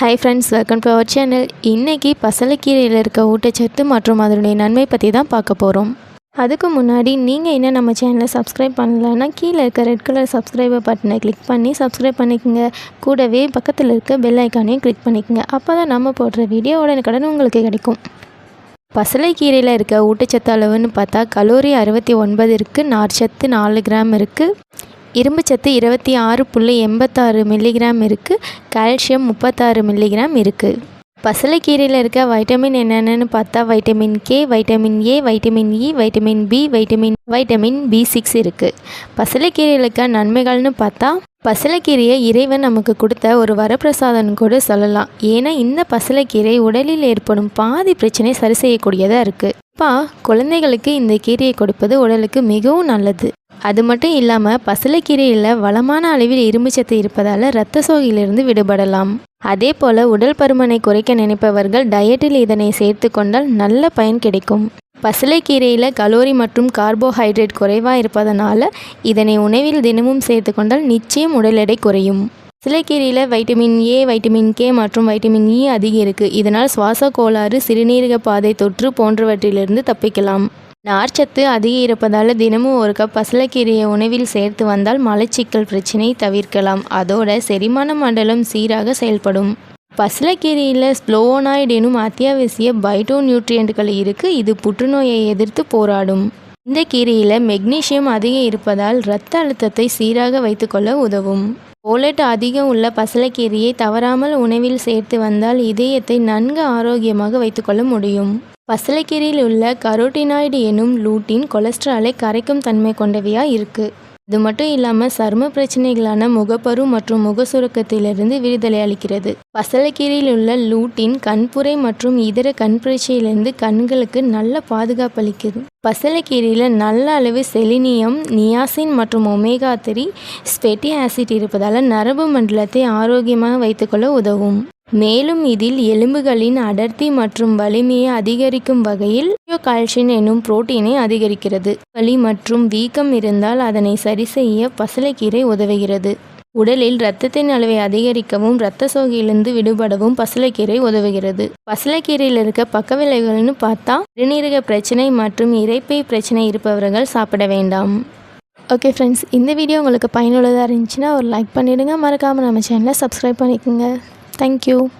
Hi friends welcome to our channel இன்றைக்கி பசலைக்கீரையில் இருக்க ஊட்டச்சத்து மற்றும் அதனுடைய நன்மை பற்றி தான் பார்க்க போகிறோம் அதுக்கு முன்னாடி நீங்கள் இன்னும் நம்ம சேனலை சப்ஸ்கிரைப் பண்ணலன்னா கீழே இருக்க ரெட் கலர் சப்ஸ்கிரைபர் பட்டனை கிளிக் பண்ணி சப்ஸ்கிரைப் பண்ணிக்கோங்க. கூடவே பக்கத்தில் இருக்க பெல் ஐக்கானையும் கிளிக் பண்ணிக்கோங்க. அப்போ தான் நம்ம போடுற வீடியோ கடன் உங்களுக்கு கிடைக்கும். பசலைக்கீரையில் இருக்க ஊட்டச்சத்து அளவுன்னு பார்த்தா கலோரி அறுபத்தி ஒன்பது இருக்குது நார்ச்சத்து நாலு கிராம் இருக்குது இரும்புச்சத்து இருபத்தி ஆறு புள்ளி எண்பத்தாறு மில்லிகிராம் இருக்குது கால்சியம் முப்பத்தாறு மில்லிகிராம் இருக்குது பசலைக்கீரையில் இருக்க வைட்டமின் என்னென்னு பார்த்தா vitamin K vitamin A vitamin E vitamin B vitamin vitamin B six இருக்குது பசலைக்கீரையில் இருக்க நன்மைகள்னு பார்த்தா பசலைக்கீரையை இறைவன் நமக்கு கொடுத்த ஒரு வரப்பிரசாதம் கூட சொல்லலாம். ஏன்னா இந்த பசலைக்கீரை உடலில் ஏற்படும் பாதி பிரச்சனை சரி செய்யக்கூடியதாக இருக்குது அப்பா குழந்தைகளுக்கு இந்த கீரையை கொடுப்பது உடலுக்கு மிகவும் நல்லது. அது மட்டும் இல்லாமல் பசலைக்கீரையில் வளமான அளவில் இரும்புச்சத்து இருப்பதால் இரத்த சோகையிலிருந்து விடுபடலாம். அதே போல் உடல் பருமனை குறைக்க நினைப்பவர்கள் டயட்டில் இதனை சேர்த்து கொண்டால் நல்ல பயன் கிடைக்கும். பசலைக்கீரையில் கலோரி மற்றும் கார்போஹைட்ரேட் குறைவாக இருப்பதனால இதனை உணவில் தினமும் சேர்த்து கொண்டால் நிச்சயம் உடல் எடை குறையும். சிலைக்கீரையில் வைட்டமின் ஏ வைட்டமின் கே மற்றும் வைட்டமின் இ e அதிகம் இருக்குது இதனால் சுவாச கோளாறு சிறுநீரக பாதை தொற்று போன்றவற்றிலிருந்து தப்பிக்கலாம். நார்ச்சத்து அதிகம் இருப்பதால் தினமும் ஒரு கப் பசலக்கீரையை உணவில் சேர்த்து வந்தால் மலச்சிக்கல் பிரச்சினை தவிர்க்கலாம். அதோட செரிமான மண்டலம் சீராக செயல்படும். பசலக்கீரையில் ஸ்லோனாய்டு எனும் அத்தியாவசிய பைட்டோ நியூட்ரியன்ட்கள் இருக்குது இது புற்றுநோயை எதிர்த்து போராடும். இந்த கீரையில் மெக்னீஷியம் அதிகம் இருப்பதால் இரத்த அழுத்தத்தை சீராக வைத்துக்கொள்ள உதவும். போலட் அதிகம் உள்ள பசலக்கீரையை தவறாமல் உணவில் சேர்த்து வந்தால் இதயத்தை நன்கு ஆரோக்கியமாக வைத்துக்கொள்ள முடியும். பசலைக்கீரையில் உள்ள கரோட்டினாய்டு எனும் லூட்டின் கொலஸ்ட்ராலை கரைக்கும் தன்மை கொண்டவையாக இருக்குது இது மட்டும் இல்லாமல் சரும பிரச்சனைகளான முகப்பரு மற்றும் முக சுருக்கத்திலிருந்து விடுதலை அளிக்கிறது. பசலைக்கீரையில் உள்ள லூட்டின் கண்புரை மற்றும் இதர கண் பிரச்சனையிலிருந்து கண்களுக்கு நல்ல பாதுகாப்பு அளிக்குது பசலைக்கீரையில் நல்ல அளவு செலினியம் நியாசின் மற்றும் ஒமேகா த்ரீ ஸ்பெட்டி ஆசிட் இருப்பதால் நரம்பு மண்டலத்தை ஆரோக்கியமாக வைத்துக்கொள்ள உதவும். மேலும் இதில் எலும்புகளின் அடர்த்தி மற்றும் வலிமையை அதிகரிக்கும் வகையில் கால்சின் எனும் புரோட்டீனை அதிகரிக்கிறது. வலி மற்றும் வீக்கம் இருந்தால் அதனை சரி செய்ய பசலைக்கீரை உதவுகிறது. உடலில் இரத்தத்தின் அளவை அதிகரிக்கவும் இரத்த சோகையிலிருந்து விடுபடவும் பசலைக்கீரை உதவுகிறது. பசலைக்கீரையில் இருக்க பக்க விளைவுகள்னு பார்த்தா சிறுநீரக பிரச்சனை மற்றும் இறைப்பை பிரச்சனை இருப்பவர்கள் சாப்பிட வேண்டாம். ஓகே ஃப்ரெண்ட்ஸ் இந்த வீடியோ உங்களுக்கு பயனுள்ளதாக இருந்துச்சுன்னா ஒரு லைக் பண்ணிவிடுங்க மறக்காமல் நம்ம சேனலை சப்ஸ்கிரைப் பண்ணிக்கோங்க. Thank you.